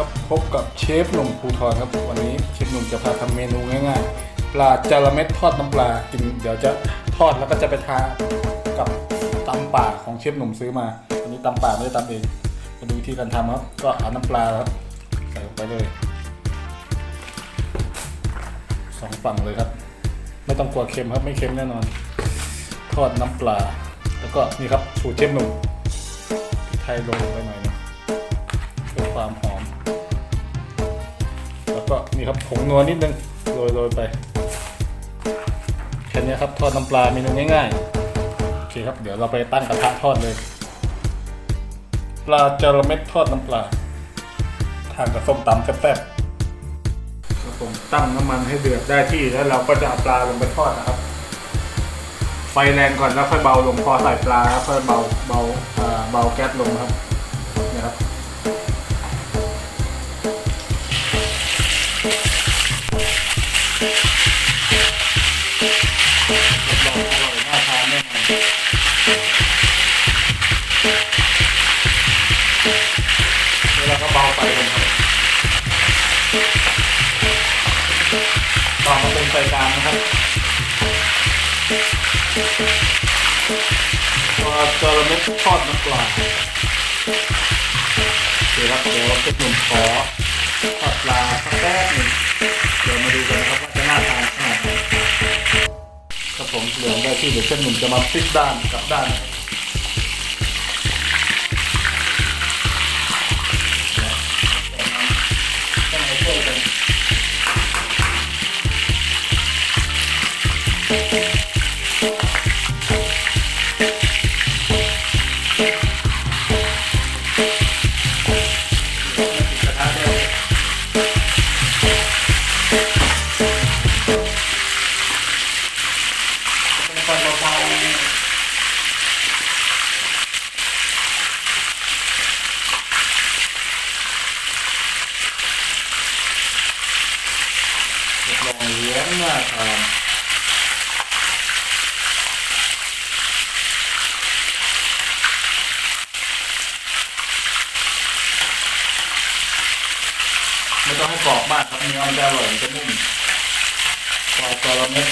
ครับพบกับเชฟหนุ่มภูทรครับ วันนี้เชฟหนุ่มจะพาทำเมนูง่ายๆ ปลาจาระเม็ดทอดน้ำปลากินเดี๋ยวจะทอดแล้วก็จะไปทากับตำป่าของเชฟหนุ่มซื้อมาอันนี้ตำป่าไม่ได้ตำเองมาดูวิธีการทำครับ ก็เอาน้ำปลาครับใส่ลงไปเลยสองฝั่งเลยครับ ไม่ต้องกลัวเค็มครับไม่เค็มแน่นอน ทอดน้ำปลา แล้วก็นี่ครับสูตรเชฟหนุ่มไทยลงไปหน่อยนึงเพื่อความหอม ก็นี่ครับผงนัวนิดนึงโรยโรยไปแค่นี้ครับทอดน้ำปลาเมนูง่ายๆโอเคครับเดี๋ยวเราไปตั้งกระทะทอดเลย ปลาจระเม็ดทอดน้ำปลาทานกับส้มตำแซ่บๆครับผมตั้งน้ำมันให้เดือดได้ที่แล้วเราก็จะเอาปลาลงไปทอดนะครับ ไฟแรงก่อนแล้วค่อยเบาลงพอใส่ปลาแล้วค่อยเบาเบาเบาแก๊สลงครับนี่ครับ แน่นอนแล้วเราก็เบาไฟลงครับต่อมาเป็นไฟกลางนะครับปลาจระเม็ดทอดน้ำปลาโอเคครับเดี๋ยวเป็นหนุ่มขอทอดปลาสักแป๊บหนึ่งเดี๋ยวมาดูกันนะครับว่าจะน่าทานขนาด ครับผมเหลืองได้ที่เดี๋ยวเส้นหนุ่มจะมาพลิกด้านกลับด้าน องเลี้ยงมากครับไม่ต้องให้กรอบมากครับเนื้อมันจะอร่อยมันจะนุ่มปลาจาระเม็ด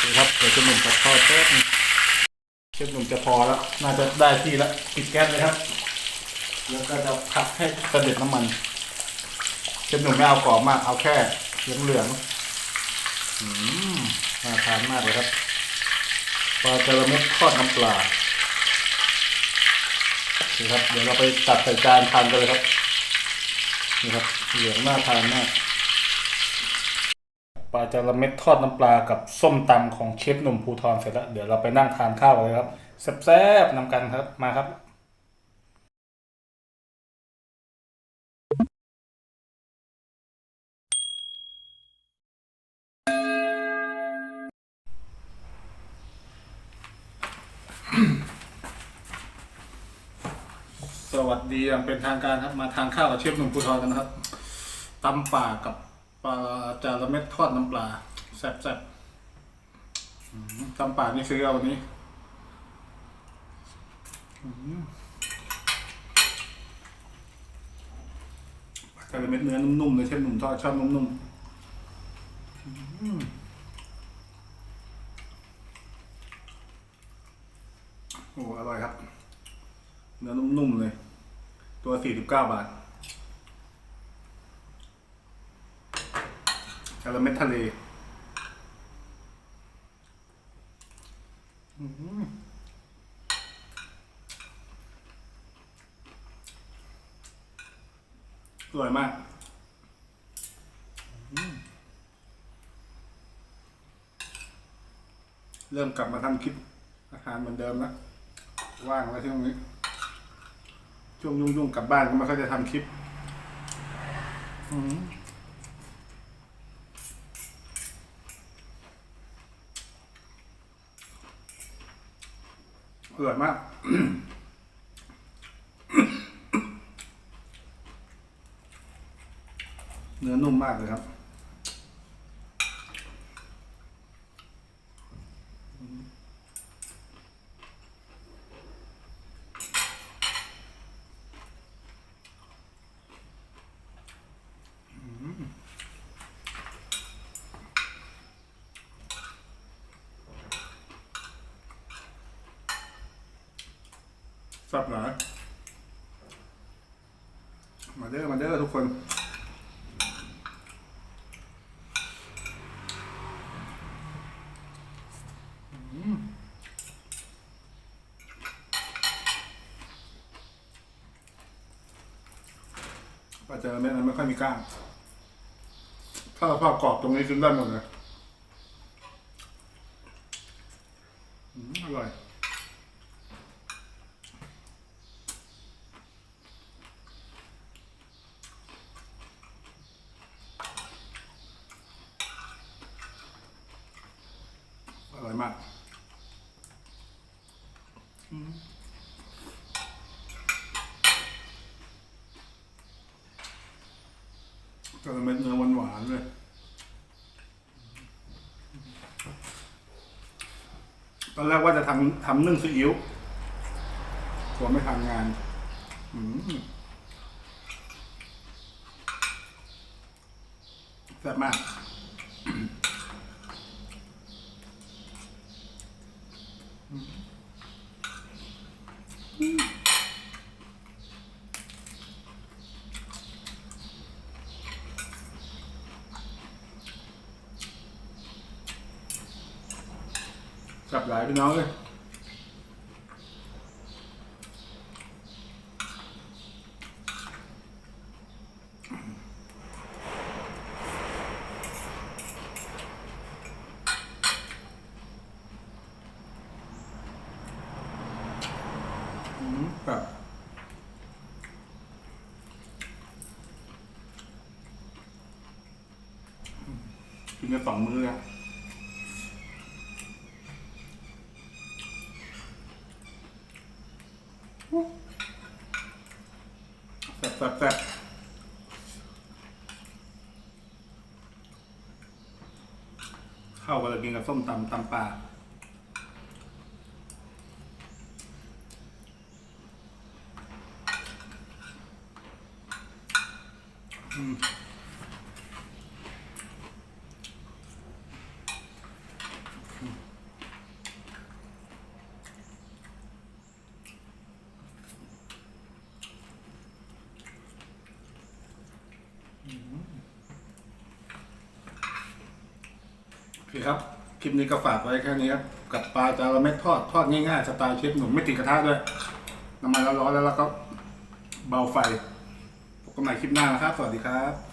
ดูครับเดี๋ยวจะหนุ่มกับทอดแป๊บนึงเชฟหนุ่มจะพอแล้ว น่าจะได้ที่แล้วปิดแก๊สเลยครับ แล้วก็จะพักให้กระเด็ดน้ำมัน เชฟหนุ่มไม่เอากรอบมาก เอาแค่เหลืองเหลืองอืมน่าทานมากเลยครับปลาจระเม็ดทอดน้ำปลาโอเคครับ เดี๋ยวเราไปตัดใส่จานทานกันเลยครับ นี่ครับ เหลืองน่าทานมากปลาจระเม็ดทอดน้ำปลากับส้มตำของเชฟหนุ่มภูทรเสร็จแล้ว เดี๋ยวเราไปนั่งทานข้าวกันเลยครับแซ่บๆนำกันครับมาครับ วัสดีอย่างเป็นทางการครับมาทานข้าวกับเชฟหนุ่มภูทรกันนะครับตำป่ากับปลาจาระเม็ดทอดน้ำปลาแซ่บๆอืมตำป่านี่ซื้อเอาวันนี้ปลาจาระเม็ดเนื้อนุ่มๆเลยเชฟหนุ่มทอดชอบนุ่มๆอืมโอ้อร่อยครับ เนื้อนุ่มๆเลย ตัว49บาทจาระเม็ดทะเลอือหืออร่อยมากเริ่มกลับมาทำคลิปอาหารเหมือนเดิมแล้วว่างไว้ที่ตรงนี้ ช่วงยุ่งๆกลับบ้านก็ไม่ค่อยจะทำคลิปอืมอร่อยมากเนื้อนุ่มมากเลยครับ สับหนามาเด้อมาเด้อทุกคนปลาเจอเม็ดนั้นไม่ค่อยมีกล้าง ถ้าเราทอกรอบตรงนี้กินได้หมดเลยอืมอร่อย อร่อยมากอืมก็เป็นเม็ดเนื้อหวานๆเลยตอนแรกว่าจะทำทำนึ่งซีอิ๊วกลัวไม่ทำงานแซ่บมาก กลับหลายพี่น้องเลยอืมแบบกินกันสองมื้อแล้ แซ่บแซ่บแซ่บเข้ากันเลยกินกับส้มตำตำปลาอืม พี่ครับ คลิปนี้ก็ฝากไว้แค่นี้ครับ กับปลาจาระเม็ดทอดทอดง่ายๆสไตล์เชฟหนุ่มไม่ติดกระทะด้วย น้ำมันร้อนๆแล้วเราก็เบาไฟพบกันใหม่คลิปหน้านะครับ สวัสดีครับ